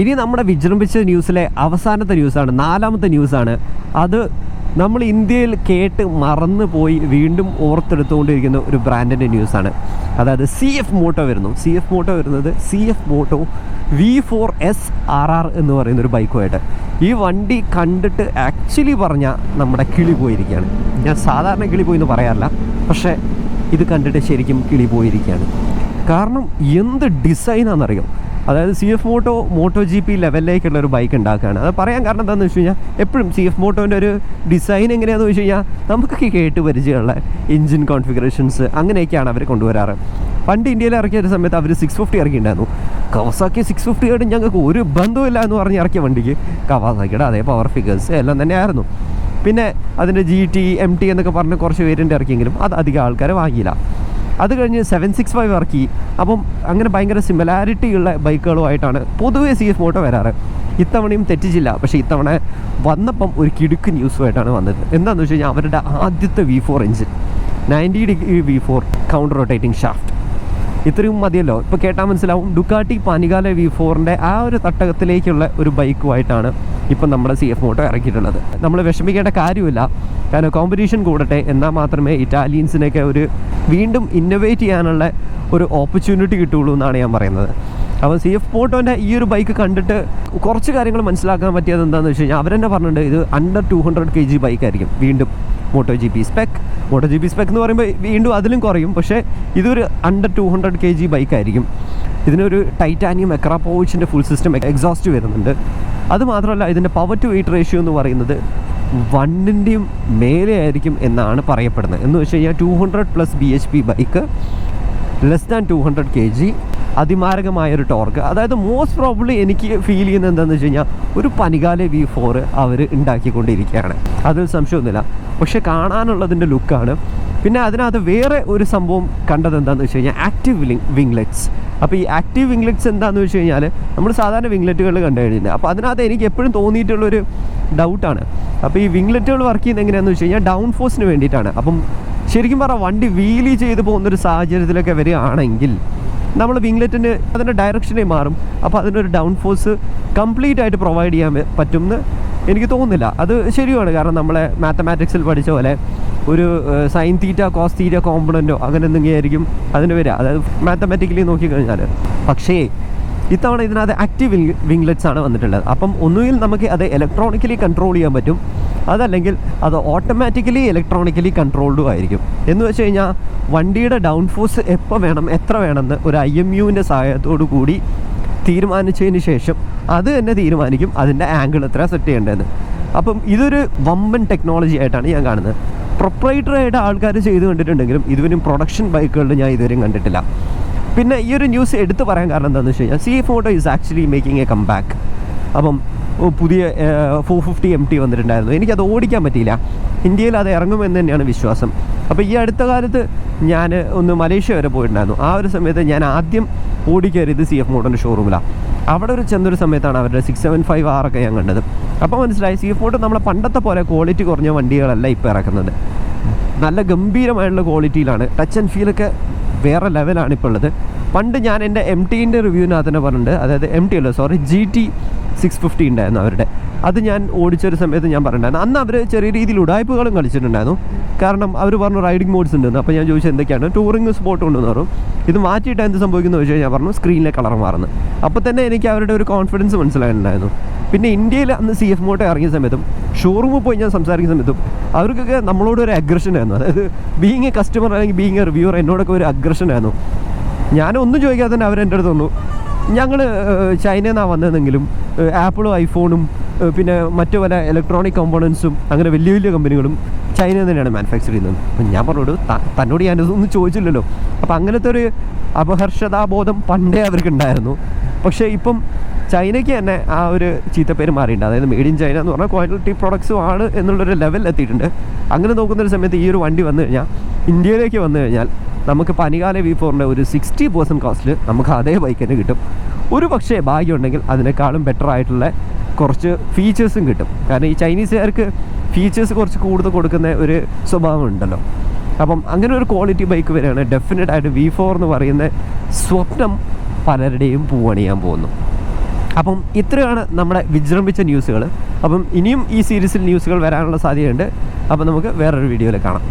ഇനി നമ്മുടെ വിജൃംഭിച്ച ന്യൂസിലെ അവസാനത്തെ ന്യൂസാണ് നാലാമത്തെ ന്യൂസാണ്. അത് നമ്മൾ ഇന്ത്യയിൽ കേട്ട് മറന്നു പോയി വീണ്ടും ഓർത്തെടുത്തുകൊണ്ടിരിക്കുന്ന ഒരു ബ്രാൻഡിന്റെ ന്യൂസാണ്. അതായത് സി എഫ് മോട്ടോ വരുന്നു. സി എഫ് മോട്ടോ വരുന്നത് C F Moto V four S R R എന്ന് പറയുന്ന ഒരു ബൈക്കുമായിട്ട്. ഈ വണ്ടി കണ്ടിട്ട് ആക്ച്വലി പറഞ്ഞാൽ നമ്മുടെ കിളി പോയിരിക്കുകയാണ്. ഞാൻ സാധാരണ കിളി പോയി എന്ന് പറയാറില്ല പക്ഷേ ഇത് കണ്ടിട്ട് ശരിക്കും കിളി പോയിരിക്കുകയാണ്. കാരണം എന്ത് ഡിസൈനാണെന്നറിയോ? അതായത് C F Moto Moto G P ലെവലിലേക്കുള്ള ഒരു ബൈക്ക് ഉണ്ടാക്കുകയാണ്. അത് പറയാൻ കാരണം എന്താണെന്ന് വെച്ച് കഴിഞ്ഞാൽ എപ്പോഴും സി എഫ് മോട്ടോന്റെ ഒരു ഡിസൈൻ എങ്ങനെയാണെന്ന് വെച്ച് കഴിഞ്ഞാൽ നമുക്കൊക്കെ കേട്ട് പരിചയമുള്ള എഞ്ചിൻ കോൺഫിഗറേഷൻസ് അങ്ങനെയൊക്കെയാണ് അവർ കൊണ്ടുവരാറ്. പണ്ട് ഇന്ത്യയിൽ ഇറക്കിയ ഒരു സമയത്ത് അവർ സിക്സ് ഫിഫ്റ്റി ഇറക്കിയിട്ടുണ്ടായിരുന്നു. കവാസാക്കി സിക്സ് ഫിഫ്റ്റി ആയിട്ട് ഞങ്ങൾക്ക് ഒരു ബന്ധമില്ല എന്ന് പറഞ്ഞ് ഇറക്കിയ വണ്ടിക്ക്. കവാസാക്കിയുടെ അതേ പവർ ഫിഗേഴ്സ് എല്ലാം തന്നെയായിരുന്നു. പിന്നെ അതിന്റെ ജി ടി എം ടി എന്നൊക്കെ പറഞ്ഞ് കുറച്ച് വേരിയന്റ് ഇറക്കിയെങ്കിലും അത് അധികം ആൾക്കാർ വാങ്ങിയില്ല. അത് കഴിഞ്ഞ് സെവൻ സിക്സ് ഫൈവ് ഇറക്കി. അപ്പം അങ്ങനെ ഭയങ്കര സിമിലാരിറ്റിയുള്ള ബൈക്കുകളുമായിട്ടാണ് പൊതുവെ സി എഫ് മോട്ടോ വരാറ്. ഇത്തവണയും തെറ്റിച്ചില്ല. പക്ഷേ ഇത്തവണ വന്നപ്പം ഒരു കിടുക്ക് ന്യൂസുമായിട്ടാണ് വന്നത്. എന്താണെന്ന് വെച്ച് കഴിഞ്ഞാൽ അവരുടെ ആദ്യത്തെ V four engine ninety degree V four counter rotating shaft ഇത്രയും മതിയല്ലോ. ഇപ്പോൾ കേട്ടാൽ മനസ്സിലാവും. ഡുക്കാട്ടി പാനികാല വി ഫോറിന്റെ ആ ഒരു തട്ടകത്തിലേക്കുള്ള ഒരു ബൈക്കുമായിട്ടാണ് ഇപ്പം നമ്മുടെ സി എഫ് മോട്ടോ ഇറക്കിയിട്ടുള്ളത് നമ്മൾ വിഷമിക്കേണ്ട കാര്യമില്ല. കാരണം കോമ്പറ്റീഷൻ കൂടട്ടെ. എന്നാൽ മാത്രമേ ഇറ്റാലിയൻസിനൊക്കെ ഒരു വീണ്ടും ഇന്നോവേറ്റ് ചെയ്യാനുള്ള ഒരു ഓപ്പർച്യൂണിറ്റി കിട്ടുള്ളൂ എന്നാണ് ഞാൻ പറയുന്നത്. അപ്പോൾ സി എഫ് പോട്ടോന്റെ ഈ ഒരു ബൈക്ക് കണ്ടിട്ട് കുറച്ച് കാര്യങ്ങൾ മനസ്സിലാക്കാൻ പറ്റിയത് എന്താണെന്ന് വെച്ച് കഴിഞ്ഞാൽ അവരെന്നെ പറഞ്ഞിട്ടുണ്ട് ഇത് under two hundred K G ബൈക്കായിരിക്കും വീണ്ടും. Moto G P spec Moto G P spec എന്ന് പറയുമ്പോൾ വീണ്ടും അതിലും കുറയും. പക്ഷേ ഇതൊരു under two hundred K G ബൈക്കായിരിക്കും ഇതിനൊരു ടൈറ്റാനിയം എക്രാപ്പോവിച്ചിന്റെ ഫുൾ സിസ്റ്റം എക്സോസ്റ്റ് വരുന്നുണ്ട്. അതുമാത്രമല്ല ഇതിന്റെ പവർ ടു വെയിറ്റ് റേഷ്യോ എന്ന് പറയുന്നത് വണ്ണിന്റെയും മേലെ ആയിരിക്കും എന്നാണ് പറയപ്പെടുന്നത്. എന്ന് വെച്ച് കഴിഞ്ഞാൽ two hundred plus B H P bike less than two hundred K G അതിമാരകമായൊരു torque അതായത് മോസ്റ്റ് പ്രോബ്ലി എനിക്ക് ഫീൽ ചെയ്യുന്നത് എന്താണെന്ന് വെച്ച് കഴിഞ്ഞാൽ ഒരു പനികാല വി ഫോർ അവർ ഉണ്ടാക്കിക്കൊണ്ടിരിക്കുകയാണ്. അതൊരു സംശയമൊന്നുമില്ല. പക്ഷെ കാണാനുള്ളതിന്റെ ലുക്കാണ്. പിന്നെ അതിനകത്ത് വേറെ ഒരു സംഭവം കണ്ടത് എന്താണെന്ന് വെച്ച് കഴിഞ്ഞാൽ ആക്റ്റീവ് വിങ് വിംഗ്ലെറ്റ്സ് അപ്പോൾ ഈ ആക്റ്റീവ് വിംഗ്ലെറ്റ്സ് എന്താണെന്ന് വെച്ച് കഴിഞ്ഞാൽ നമ്മൾ സാധാരണ വിംഗ്ലെറ്റുകൾ കണ്ടു കഴിഞ്ഞാൽ അപ്പോൾ അതിനകത്ത് എനിക്ക് എപ്പോഴും തോന്നിയിട്ടുള്ളൊരു ഡൗട്ടാണ്. അപ്പോൾ ഈ വിംഗ്ലെറ്റുകൾ വർക്ക് ചെയ്യുന്നത് എങ്ങനെയാണെന്ന് വെച്ച് കഴിഞ്ഞാൽ ഡൗൺ ഫോഴ്സിന് വേണ്ടിയിട്ടാണ്. അപ്പം ശരിക്കും പറഞ്ഞാൽ വണ്ടി വീലി ചെയ്ത് പോകുന്നൊരു സാഹചര്യത്തിലൊക്കെ വരികയാണെങ്കിൽ നമ്മൾ വിംഗ്ലെറ്റിന് അതിന്റെ ഡയറക്ഷനെ മാറും. അപ്പോൾ അതിനൊരു ഡൗൺ ഫോഴ്സ് കംപ്ലീറ്റ് ആയിട്ട് പ്രൊവൈഡ് ചെയ്യാൻ പറ്റുമെന്ന് എനിക്ക് തോന്നുന്നില്ല. അത് ശരിയാണ്. കാരണം നമ്മളെ മാത്തമാറ്റിക്സിൽ പഠിച്ച പോലെ ഒരു സൈൻ തീറ്റ കോസ് തീറ്റ കോമ്പണന്റോ അങ്ങനെ എന്തെങ്കിലും ആയിരിക്കും അതിന് വരിക. അതായത് മാത്തമാറ്റിക്കലി നോക്കിക്കഴിഞ്ഞാൽ. പക്ഷേ ഇത്തവണ ഇതിനകത്ത് ആക്റ്റീവ് വിംഗ്ലെറ്റ്സ് ആണ് വന്നിട്ടുള്ളത്. അപ്പം ഒന്നുകിൽ നമുക്ക് അത് ഇലക്ട്രോണിക്കലി കൺട്രോൾ ചെയ്യാൻ പറ്റും. അതല്ലെങ്കിൽ അത് ഓട്ടോമാറ്റിക്കലി ഇലക്ട്രോണിക്കലി കൺട്രോൾഡും ആയിരിക്കും. എന്ന് വെച്ച് കഴിഞ്ഞാൽ വണ്ടിയുടെ ഡൗൺ ഫോഴ്സ് എപ്പോൾ വേണം എത്ര വേണമെന്ന് ഒരു ഐ എം യുവിന്റെ സഹായത്തോടു കൂടി തീരുമാനിച്ചതിന് ശേഷം അത് തന്നെ തീരുമാനിക്കും അതിന്റെ ആംഗിൾ എത്ര സെറ്റ് ചെയ്യേണ്ടതെന്ന്. അപ്പം ഇതൊരു വമ്പൻ ടെക്നോളജി ആയിട്ടാണ് ഞാൻ കാണുന്നത്. പ്രൊപ്പറേറ്ററായിട്ട് ആൾക്കാർ ചെയ്ത് കണ്ടിട്ടുണ്ടെങ്കിലും ഇതുവരും പ്രൊഡക്ഷൻ ബൈക്കുകളിൽ ഞാൻ ഇതുവരെയും കണ്ടിട്ടില്ല. പിന്നെ ഈ ഒരു ന്യൂസ് എടുത്തു പറയാൻ കാരണം എന്താണെന്ന് വെച്ച് കഴിഞ്ഞാൽ C photo is actually making a comeback അപ്പം പുതിയ ഫോർ ഫിഫ്റ്റി എം ടി വന്നിട്ടുണ്ടായിരുന്നു. എനിക്കത് ഓടിക്കാൻ പറ്റിയില്ല. ഇന്ത്യയിൽ അത് ഇറങ്ങുമെന്ന് തന്നെയാണ് വിശ്വാസം. അപ്പോൾ ഈ അടുത്ത കാലത്ത് ഞാൻ ഒന്ന് മലേഷ്യ വരെ പോയിട്ടുണ്ടായിരുന്നു. ആ ഒരു സമയത്ത് ഞാൻ ആദ്യം ഓടിക്കയറിയത് സി എഫ് മോട്ടോന്റെ ഷോറൂമിലാണ് അവിടെ ഒരു ചെന്നൊരു സമയത്താണ് അവരുടെ സിക്സ് സെവൻ ഫൈവ് ആറൊക്കെ ഞാൻ കണ്ടത്. അപ്പോൾ മനസ്സിലായി സി എഫ് മോട്ടോ നമ്മളെ പണ്ടത്തെ പോലെ ക്വാളിറ്റി കുറഞ്ഞ വണ്ടികളല്ല ഇപ്പോൾ ഇറക്കുന്നത്. നല്ല ഗംഭീരമായിട്ടുള്ള ക്വാളിറ്റിയിലാണ് ടച്ച് ആൻഡ് ഫീലൊക്കെ വേറെ ലെവലാണ് ഇപ്പോൾ ഉള്ളത്. പണ്ട് ഞാൻ എന്റെ എം ടീന്റെ റിവ്യൂവിനകത്ത് തന്നെ പറഞ്ഞിട്ടുണ്ട്. അതായത് എം ടി അല്ല sorry G T six fifty ഉണ്ടായിരുന്നു അവരുടെ. അത് ഞാൻ ഓടിച്ചൊരു സമയത്ത് ഞാൻ പറഞ്ഞിട്ടുണ്ടായിരുന്നു. അന്ന് അവർ ചെറിയ രീതിയിൽ ഉടായ്പകളും കളിച്ചിട്ടുണ്ടായിരുന്നു. കാരണം അവർ പറഞ്ഞു റൈഡിംഗ് മോഡ്സ് ഉണ്ടെന്ന്. അപ്പോൾ ഞാൻ ചോദിച്ചത് എന്തൊക്കെയാണ്? ടൂറിംഗ് സ്പോട്ട് ഉണ്ടെന്ന് പറഞ്ഞു. ഇത് മാറ്റിയിട്ട് എന്ത് സംഭവിക്കുന്നു വെച്ച് ഞാൻ പറഞ്ഞു സ്ക്രീനിലെ കളർ മാറുന്നു. അപ്പോൾ തന്നെ എനിക്ക് അവരുടെ ഒരു കോൺഫിഡൻസ് മനസ്സിലായിട്ടുണ്ടായിരുന്നു. പിന്നെ ഇന്ത്യയിൽ അന്ന് സി എഫ് മോട്ടോ ഇറങ്ങിയ സമയത്തും ഷോറൂമിൽ പോയി ഞാൻ സംസാരിക്കുന്ന സമയത്തും അവർക്കൊക്കെ നമ്മളോട് ഒരു അഗ്രഷൻ ആയിരുന്നു. അതായത് ബീങ് എ കസ്റ്റമർ അല്ലെങ്കിൽ ബീങ് എ റിവ്യൂർ എന്നോടൊക്കെ ഒരു അഗ്രഷൻ ആയിരുന്നു. ഞാനൊന്നും ചോദിക്കാതെ തന്നെ അവരെന്റെ അടുത്ത് തന്നു ഞങ്ങൾ ചൈനയിൽ നിന്നാണ് വന്നതെങ്കിലും ആപ്പിളും ഐഫോണും പിന്നെ മറ്റു പല ഇലക്ട്രോണിക് കോമ്പോണൻസും അങ്ങനെ വലിയ വലിയ കമ്പനികളും ചൈനയിൽ തന്നെയാണ് മാനുഫാക്ചർ ചെയ്യുന്നത്. അപ്പം ഞാൻ പറഞ്ഞോട് തന്നോട് ഞാൻ ഞാനിതൊന്നും ചോദിച്ചില്ലല്ലോ. അപ്പം അങ്ങനത്തെ ഒരു അപഹർഷതാബോധം പണ്ടേ അവർക്ക് ഉണ്ടായിരുന്നു. പക്ഷേ ഇപ്പം ചൈനയ്ക്ക് തന്നെ ആ ഒരു ചീത്തപ്പേര് മാറിയിട്ടുണ്ട്. അതായത് മെയ്ഡ് ഇൻ ചൈന എന്ന് പറഞ്ഞാൽ ക്വാളിറ്റി പ്രൊഡക്ട്സും ആണ് എന്നുള്ളൊരു ലെവലിൽ എത്തിയിട്ടുണ്ട്. അങ്ങനെ നോക്കുന്നൊരു സമയത്ത് ഈ ഒരു വണ്ടി വന്നു കഴിഞ്ഞാൽ ഇന്ത്യയിലേക്ക് വന്നു കഴിഞ്ഞാൽ നമുക്ക് പനികാല വി ഫോറിന്റെ ഒരു സിക്സ്റ്റി പെർസെന്റ് കോസ്റ്റിൽ നമുക്ക് അതേ ബൈക്ക് തന്നെ കിട്ടും. ഒരു പക്ഷേ ഭാഗ്യമുണ്ടെങ്കിൽ അതിനേക്കാളും ബെറ്റർ ആയിട്ടുള്ള കുറച്ച് ഫീച്ചേഴ്സും കിട്ടും. കാരണം ഈ ചൈനീസുകാർക്ക് ഫീച്ചേഴ്സ് കുറച്ച് കൂടുതൽ കൊടുക്കുന്ന ഒരു സ്വഭാവം ഉണ്ടല്ലോ. അപ്പം അങ്ങനെ ഒരു ക്വാളിറ്റി ബൈക്ക് വരികയാണ് ഡെഫിനറ്റ് ആയിട്ട് വി ഫോർ എന്ന് പറയുന്ന സ്വപ്നം പലരുടെയും പൂവണിയാൻ പോകുന്നു. അപ്പം ഇത്രയാണ് നമ്മുടെ വിജൃംഭിച്ച ന്യൂസുകൾ അപ്പം ഇനിയും ഈ സീരീസിൽ ന്യൂസുകൾ വരാനുള്ള സാധ്യതയുണ്ട്. അപ്പം നമുക്ക് വേറൊരു വീഡിയോയിൽ കാണാം.